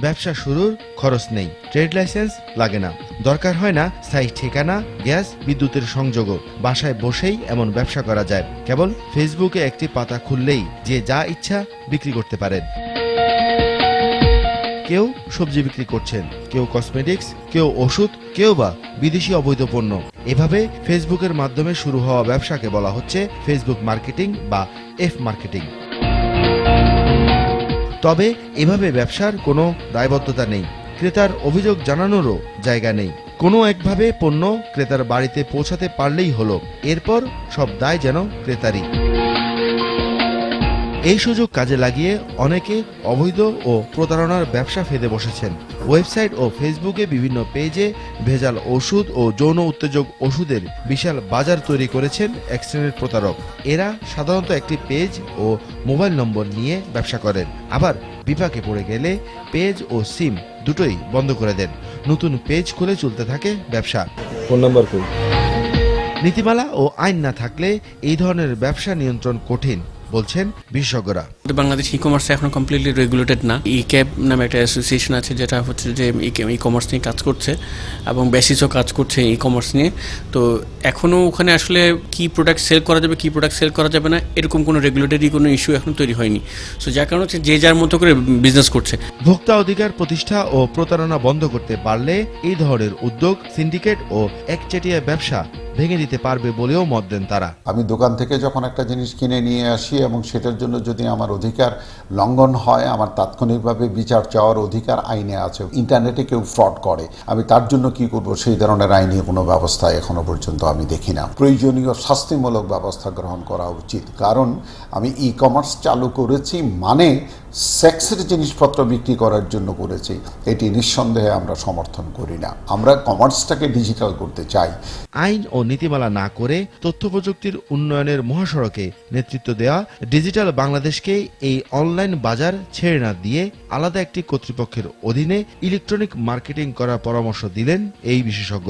ব্যবসা শুরুর খরচ নেই। ট্রেড লাইসেন্স লাগে না। দরকার হয় না স্থায়ী ঠিকানা, গ্যাস, বিদ্যুতের সংযোগও। বাসায় বসেই এমন ব্যবসা করা যায়। কেবল ফেসবুকে একটি পাতা খুললেই যে যা ইচ্ছা বিক্রি করতে পারেন। কেউ সবজি বিক্রি করছেন, কেউ কসমেটিক্স, কেউ ওষুধ, কেউ বা বিদেশি অবৈধ পণ্য। এভাবে ফেসবুকের মাধ্যমে শুরু হওয়া ব্যবসাকে বলা হচ্ছে ফেসবুক মার্কেটিং বা এফ মার্কেটিং। তবে এভাবে ব্যবসার কোনো দায়বদ্ধতা নেই। ক্রেতার অভিযোগ জানানোরও জায়গা নেই। কোনো একভাবে পণ্য ক্রেতার বাড়িতে পৌঁছাতে পারলেই হলো। এরপর সব দায় যেন ক্রেতারই। এই সুযোগ কাজে লাগিয়ে অনেকে অবৈধ ও প্রতারণার ব্যবসা ফেদে বসেছেন। ওয়েবসাইট ও ফেসবুকে বিভিন্ন পেজে ভেজাল ওষুধ ও যৌন উত্তেজক ওষুধের বিশাল বাজার তৈরি করেছেন এক শ্রেণির প্রতারক। এরা সাধারণত একটি পেজ ও মোবাইল নম্বর নিয়ে ব্যবসা করেন। আবার বিপাকে পড়ে গেলে পেজ ও সিম দুটোই বন্ধ করে দেন। নতুন পেজ খুলে চলতে থাকে ব্যবসা। ফোন নাম্বার নীতিমালা ও আইন না থাকলে এই ধরনের ব্যবসা নিয়ন্ত্রণ কঠিন। বলছেন বিশেষজ্ঞরা। বাংলাদেশ ই কমার্স এখন কমপ্লিটলি রেগুলেটেড না। ই ক্যাব নামে একটা অ্যাসোসিয়েশন আছে যেটা হচ্ছে যে ই কমার্স নিয়ে কাজ করছে এবং বেসিসও কাজ করছে ই কমার্স নিয়ে। তো এখনও ওখানে আসলে কি প্রোডাক্ট সেল করা যাবে কি প্রোডাক্ট সেল করা যাবে না এরকম কোনো রেগুলেটরি কোনো ইস্যু এখন তৈরি হয়নি। সো যার কারণে হচ্ছে যে যার মতো করে বিজনেস করছে। ভোক্তা অধিকার প্রতিষ্ঠা ও প্রতারণা বন্ধ করতে পারলে এই ধরনের উদ্যোগ সিন্ডিকেট ও একচেটিয়া ব্যবসা ভেঙে দিতে পারবে বলেও মত দেন তারা। আমি দোকান থেকে যখন একটা জিনিস কিনে নিয়ে আসি এবং সেটার জন্য যদি আমার অধিকার লঙ্ঘন হয়, আমার তাৎক্ষণিকভাবে বিচার চাওয়ার অধিকার আইনে আছে। ইন্টারনেটে কেউ ফ্রড করে। আমি তার জন্য কি করব সেই ধরনের আইনি কোনো ব্যবস্থা এখনও পর্যন্ত আমি দেখি না। প্রয়োজনীয় শাস্তিমূলক ব্যবস্থা গ্রহণ করা উচিত। কারণ আমি ই কমার্স চালু করেছি মানে সেক্সের জিনিসপত্র বিক্রি করার জন্য করেছে, এটি নিঃসন্দেহে আমরা সমর্থন করি না। আমরা কমার্সটাকে ডিজিটাল করতে চাই। আইন ও নীতিমালা না করে তথ্য প্রযুক্তির উন্নয়নের মহাসড়কে নেতৃত্ব দেওয়া ডিজিটাল বাংলাদেশকে এই অনলাইন বাজার ছেড়ে না দিয়ে আলাদা একটি কর্তৃপক্ষের অধীনে ইলেকট্রনিক মার্কেটিং করার পরামর্শ দিলেন এই বিশেষজ্ঞ।